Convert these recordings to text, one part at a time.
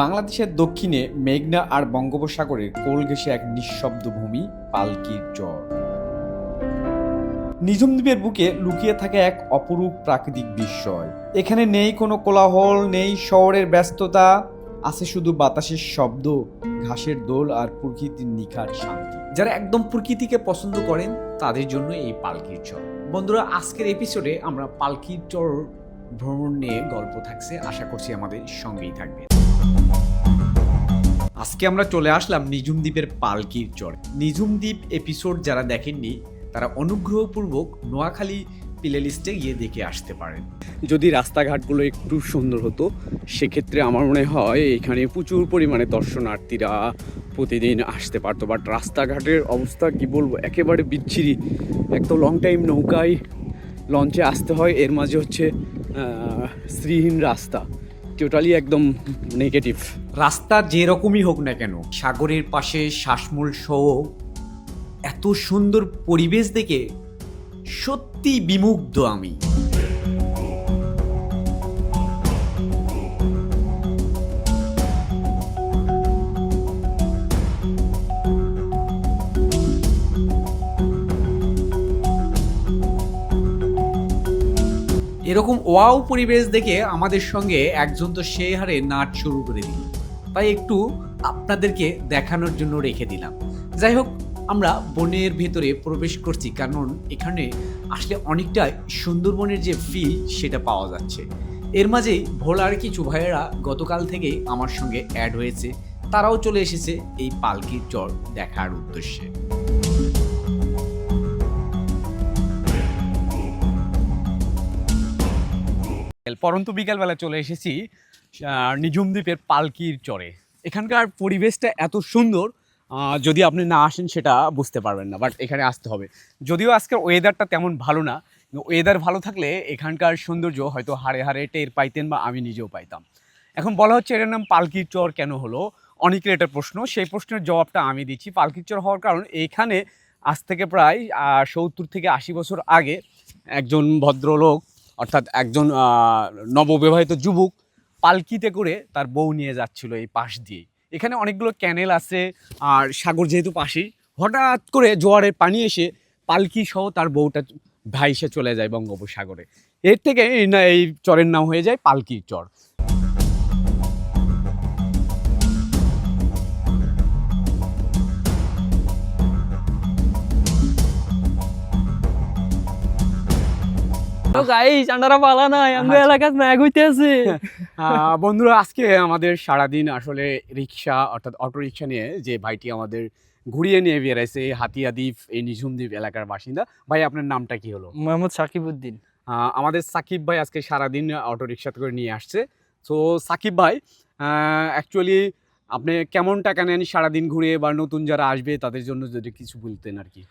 বাংলাদেশের দক্ষিণে মেঘনা আর বঙ্গোপসাগরের কোল ঘেঁষে এক নিঃশব্দ ভূমি, পালকির চর নিঝুম দ্বীপের বুকে লুকিয়ে থাকে এক অপরূপ প্রাকৃতিক বিস্ময়। এখানে নেই কোনো কোলাহল, নেই শহরের ব্যস্ততা, আছে শুধু বাতাসের শব্দ, ঘাসের দোল আর প্রকৃতির নিখার শান্তি। যারা একদম প্রকৃতিকে পছন্দ করেন, তাদের জন্য এই পালকির চর বন্ধুরা, আজকের এপিসোডে আমরা পালকির চর ভ্রমণ নিয়ে গল্প থাকছে। আশা করছি আমাদের সঙ্গেই থাকবে আজকে আমরা চলে আসলাম নিঝুম দ্বীপের পালকির চর। নিঝুম দ্বীপ এপিসোড যারা দেখেননি, তারা অনুগ্রহপূর্বক নোয়াখালী প্লে লিস্টে গিয়ে দেখে আসতে পারেন। যদি রাস্তাঘাটগুলো একটু সুন্দর হতো, সেক্ষেত্রে আমার মনে হয় এখানে প্রচুর পরিমাণে দর্শনার্থীরা প্রতিদিন আসতে পারতো। বাট রাস্তাঘাটের অবস্থা কি বলব, একেবারে বিচ্ছিরি। এক তো লং টাইম নৌকায় লঞ্চে আসতে হয়, এর মাঝে হচ্ছে শ্রীহীন রাস্তা। টোটালি একদম নেগেটিভ রাস্তা যেরকমই হোক না কেন, সাগরের পাশে শ্বাসমূল সহ এত সুন্দর পরিবেশ দেখে সত্যি বিমুগ্ধ আমি। এরকম ওয়াও পরিবেশ দেখে আমাদের সঙ্গে একজন তো সেই হারে নাচ শুরু করে দিল। তাই একটু আপনাদেরকে দেখানোর জন্য রেখে দিলাম। যাই হোক, আমরা বনের ভেতরে প্রবেশ করছি কারণ এখানে আসলে অনেকটা সুন্দরবনের যে ফিল সেটা পাওয়া যাচ্ছে। এর মাঝেই ভোলার কিছু ভাইয়েরা গতকাল থেকেই আমার সঙ্গে অ্যাড হয়েছে। তারাও চলে এসেছে এই পালকির চর দেখার উদ্দেশ্যে। পরন্ত বিকালবেলা চলে এসেছি নিঝুম দ্বীপের পালকির চরে। এখানকার পরিবেশটা এত সুন্দর যদি আপনি না আসেন সেটা বুঝতে পারবেন না বাট এখানে আসতে হবে। যদিও আজকের ওয়েদারটা তেমন ভালো না ওয়েদার ভালো থাকলে এখানকার সৌন্দর্য হয়তো হারে হারে টের পাইতেন বা আমি নিজেও পাইতাম। এখন বলা হচ্ছে এটার নাম পালকির চর কেন হলো? অনেকের এটা প্রশ্ন, সেই প্রশ্নের জবাবটা আমি দিচ্ছি। পালকির চর হওয়ার কারণ এইখানে আজ থেকে প্রায় সত্তর থেকে আশি বছর আগে একজন ভদ্রলোক অর্থাৎ একজন নববিবাহিত যুবক পালকিতে করে তার বউ নিয়ে যাচ্ছিল এই পাশ দিয়ে এখানে অনেকগুলো ক্যানেল আছে, আর সাগর যেহেতু পাশেই, হঠাৎ করে জোয়ারের পানি এসে পালকি সহ তার বউটা ভাইসে চলে যায় বঙ্গোপসাগরে। এর থেকে এই চরের নাম হয়ে যায় পালকি চর। তো গাইস আন্ডারা পালা নাই আমরা আচ্ছা। এলাকাত ম্যাগ হইতেছে। বন্ধুরা আজকে আমাদের সারাদিন আসলে রিক্সা অর্থাৎ অটো রিক্সা নিয়ে যে ভাইটি আমাদের ঘুরিয়ে নিয়ে বেড়াইছে এই হাতিয়া দ্বীপ এই নিঝুম দ্বীপ এলাকার বাসিন্দা। ভাই আপনার নামটা কি হলো? মোহাম্মদ সাকিব উদ্দিন। আমাদের সাকিব ভাই আজকে সারাদিন অটো রিক্সা করে নিয়ে আসছে। তো সাকিব ভাই অ্যাকচুয়ালি আপনি কেমন টাকা নেন সারাদিন ঘুরে বা নতুন যারা আসবে তাদের জন্য যদি কিছু বলতেন আর কি?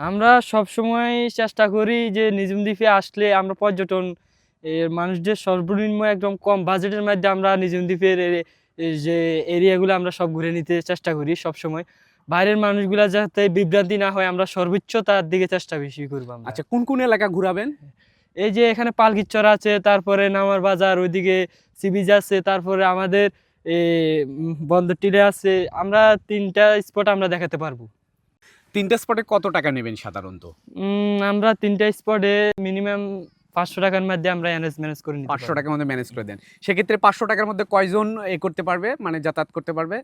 আমরা সব সময় চেষ্টা করি যে নিজুম দ্বীপে আসলে আমরা পর্যটন এর মানুষদের সর্বনিম্ন একদম কম বাজেটের মধ্যে আমরা নিজুম দ্বীপের যে এরিয়াগুলো আমরা সব ঘুরে নিতে চেষ্টা করি সব সময় বাইরের মানুষগুলা যাতে বিভ্রান্তি না হয় আমরা সর্বোচ্চ তার দিকে চেষ্টা বেশি করব আচ্ছা কোন কোন এলাকা ঘুরাবেন? এই যে এখানে পালকিচর আছে তারপরে নামার বাজার ওইদিকে সিবিজ আছে তারপরে আমাদের বন্দর টিলে আছে। আমরা তিনটা স্পট আমরা দেখাতে পারব। তিনটা স্পটে কত টাকা নেবেন সাধারণত? আমরা তিনটা স্পটে মিনিমাম পাঁচশো টাকার মধ্যে আমরা ম্যানেজ ম্যানেজ করে পাঁচশো টাকার মধ্যে ম্যানেজ করে দেন। সেক্ষেত্রে পাঁচশো টাকার মধ্যে কয়জন এ করতে পারবে? মানে যাতায়াত করতে পারবে?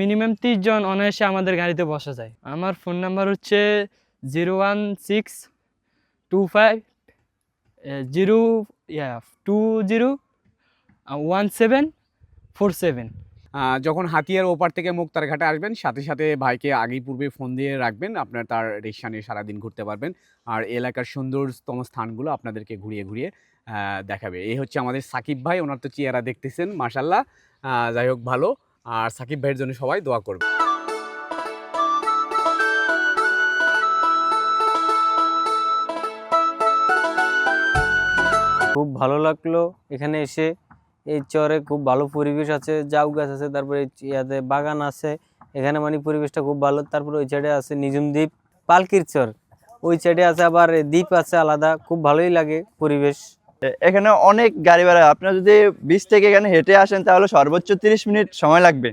মিনিমাম তিরিশ জন অনায়াসে আমাদের গাড়িতে বসা যায়। আমার ফোন নাম্বার হচ্ছে zero one six two five zero yeah two zero one seven four seven যখন হাতিয়ার ওপার থেকে মুক্তার ঘাটে আসবেন, সাথে সাথে ভাইকে আগেই পূর্বে ফোন দিয়ে রাখবেন। আপনার তার রিক্সা নিয়ে সারাদিন ঘুরতে পারবেন। আর এলাকার সুন্দরতম স্থানগুলো আপনাদেরকে ঘুরিয়ে ঘুরিয়ে দেখাবে। এই হচ্ছে আমাদের সাকিব ভাই, ওনার তো চেহারা দেখতেছেন মাসাল্লাহ যাই হোক, ভালো। আর সাকিব ভাইয়ের জন্য সবাই দোয়া করবে খুব ভালো লাগল এখানে এসে। এই চরে খুব ভালো পরিবেশ আছে, জাউ গাছ আছে, তারপরে ইয়াতে বাগান আছে, এখানে মানে পরিবেশটা খুব ভালো। তারপরে ওই সাইডে আছে নিজুম দ্বীপ পালকির চর। ওই সাইডে আছে আবার দ্বীপ আছে আলাদা, খুব ভালোই লাগে পরিবেশ। এখানে অনেক গাড়ি ভাড়া আপনার যদি বিচ থেকে এখানে হেঁটে আসেন তাহলে সর্বোচ্চ তিরিশ মিনিট সময় লাগবে।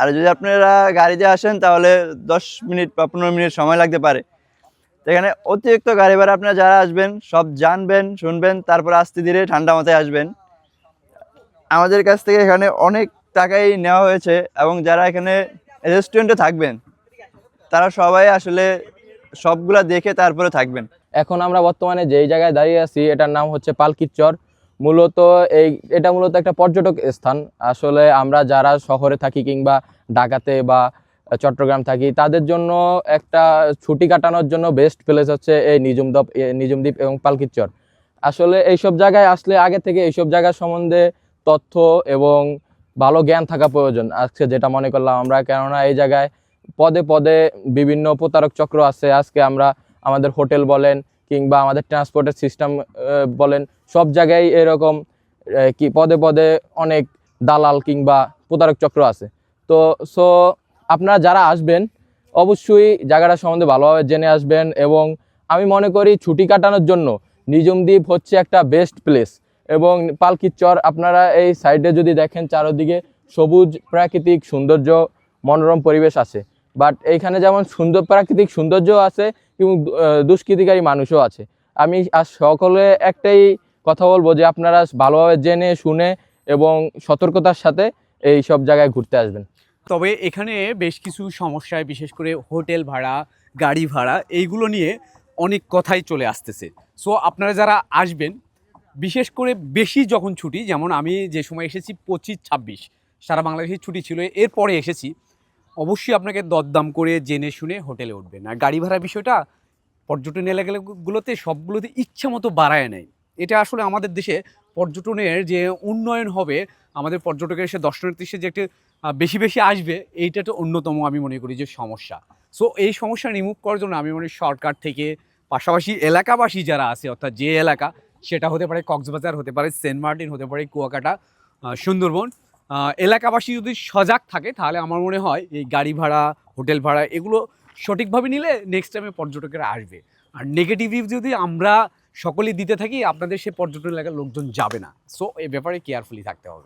আর যদি আপনারা গাড়িতে আসেন তাহলে দশ মিনিট বা পনেরো মিনিট সময় লাগতে পারে। এখানে অতিরিক্ত গাড়ি ভাড়া আপনারা যারা আসবেন, সব জানবেন, শুনবেন, তারপর আস্তে ধীরে ঠান্ডা মাথায় আসবেন। আমাদের কাছ থেকে এখানে অনেক টাকাই নেওয়া হয়েছে এবং যারা এখানে রেস্টুরেন্টে থাকবেন, তারা সবাই আসলে সবগুলা দেখে তারপরে থাকবেন। এখন আমরা বর্তমানে যেই জায়গায় দাঁড়িয়ে আছি, এটার নাম হচ্ছে পালকির মূলত এই, এটা মূলত একটা পর্যটক স্থান। আসলে আমরা যারা শহরে থাকি কিংবা ঢাকাতে বা চট্টগ্রাম থাকি, তাদের জন্য একটা ছুটি কাটানোর জন্য বেস্ট প্লেস হচ্ছে এই নিজুমদ্বীপ নিজুমদ্বীপ এবং পালকির আসলে এইসব জায়গায় আসলে আগে থেকে এইসব জায়গা সম্বন্ধে তথ্য এবং ভালো জ্ঞান থাকা প্রয়োজন। আজকে যেটা মনে করলাম আমরা, কেননা এই জায়গায় পদে পদে বিভিন্ন প্রতারক চক্র আছে। আজকে আমরা আমাদের হোটেল বলেন কিংবা আমাদের ট্রান্সপোর্টের সিস্টেম বলেন সব জায়গায় এরকম কি পদে পদে অনেক দালাল কিংবা প্রতারক চক্র আছে। তো সো আপনারা যারা আসবেন, অবশ্যই জায়গাটা সম্বন্ধে ভালোভাবে জেনে আসবেন এবং আমি মনে করি ছুটি কাটানোর জন্য নিজুম দ্বীপ হচ্ছে একটা বেস্ট প্লেস এবং পালকির চর আপনারা এই সাইডে যদি দেখেন চারোদিকে সবুজ প্রাকৃতিক সৌন্দর্য, মনোরম পরিবেশ আছে। বাট এইখানে যেমন সুন্দর প্রাকৃতিক সৌন্দর্য আছে এবং দুষ্কৃতিকারী মানুষও আছে। আমি আর সকলে একটাই কথা বলব যে আপনারা ভালোভাবে জেনে, শুনে এবং সতর্কতার সাথে এই সব জায়গায় ঘুরতে আসবেন। তবে এখানে বেশ কিছু সমস্যায়, বিশেষ করে হোটেল ভাড়া, গাড়ি ভাড়া, এইগুলো নিয়ে অনেক কথাই চলে আসতেছে। সো আপনারা যারা আসবেন বিশেষ করে বেশি যখন ছুটি, যেমন আমি যে সময় এসেছি পঁচিশ ছাব্বিশ, সারা বাংলাদেশের ছুটি ছিল, এরপরে এসেছি, অবশ্যই আপনাকে দরদাম করে জেনে শুনে হোটেলে উঠবেন। আর গাড়ি ভাড়া বিষয়টা, পর্যটন এলাকাগুলোতে সবগুলোতে ইচ্ছা মতো বাড়ায় নেয়। এটা আসলে আমাদের দেশে পর্যটনের যে উন্নয়ন হবে, আমাদের পর্যটকের এসে দর্শনার্থী যে একটা বেশি বেশি আসবে, এইটা তো অন্যতম আমি মনে করি যে সমস্যা। সো এই সমস্যা রিমুভ করার জন্য আমি মনে করি সরকার থেকে, পাশাপাশি এলাকাবাসী যারা আছে, অর্থাৎ যে এলাকা সেটা হতে পারে কক্সবাজার, হতে পারে সেন্ট মার্টিন, হতে পারে কুয়াকাটা সুন্দরবন। এলাকাবাসী যদি সজাগ থাকে, তাহলে আমার মনে হয় এই গাড়ি ভাড়া, হোটেল ভাড়া, এগুলো সঠিকভাবে নিলে নেক্সট টাইমে পর্যটকেরা আসবে। আর নেগেটিভ যদি আমরা সকলেই দিতে থাকি, আপনাদের সে পর্যটন এলাকার লোকজন যাবে না। সো এ ব্যাপারে কেয়ারফুলি থাকতে হবে।